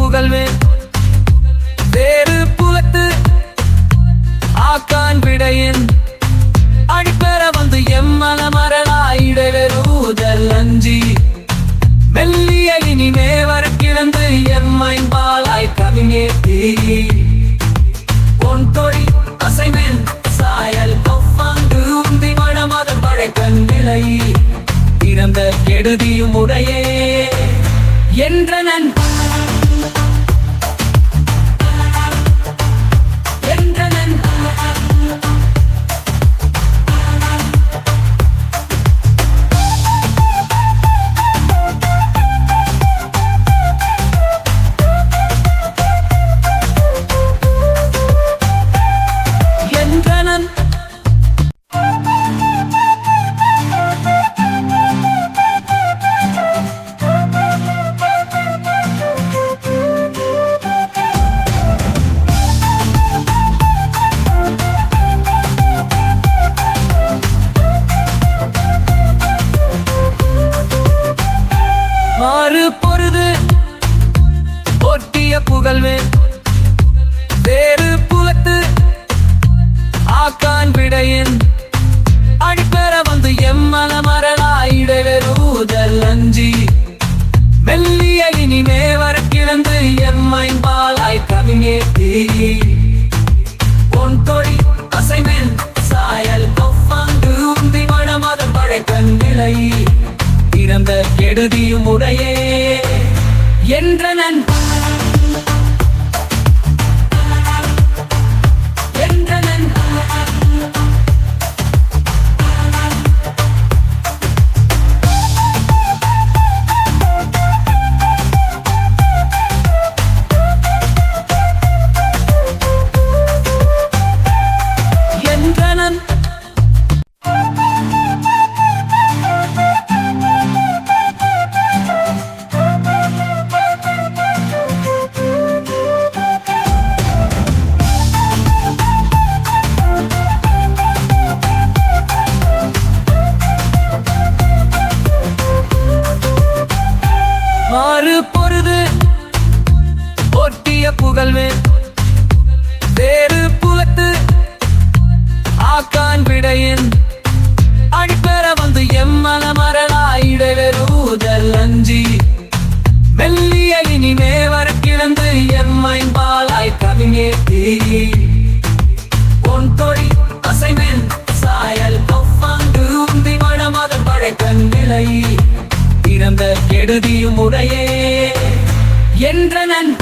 புகழ்வேன். வேறு புலத்து ஆக்கான் விடையின். அடிப்பெற வந்து எம்மன மரணாயிடவெறுதல் அஞ்சி. மெல்லிய இனிமே வர கிடந்து எம்மை பாலாய் கவிஞே தீ பொன் தொழி அசைமேன் சாயல் பஃபாங்கு உந்தி மணமத பழைக்கண் நிலை. இறந்த கெடுதியும் உடையே. என்ற நண்பன் மாறு பொருது ஒட்டிய புகழ்வேன் வேறு புலத்து ஆக்கான் விடையின். அடிப்பெற வந்து எம்மன மரலாயிடலூதல் அஞ்சி. மெல்லிய இனிமே வர கிடந்து எம்மை பாலாய் கவிஞே தீ பொன் தொழில் அசைமே கெடுதியும் உடையே என்றனன் என்றனன் புகழ்வேன் வேறு புகத்து ஆக்கான் விடையின் அடிப்பெற வந்து எம் மனமரலாயிடவெருதல் அஞ்சி. வெள்ளிய இனிமே வரக்கிழந்து எம்மை பாலாய் கவிஞே தீ பொன் தொடி அசைமென் சாயல் பொப்பாண்டு உந்தி மனமதம் பழைக்க இழந்த கெடுதியும் உடையே. என்றனன்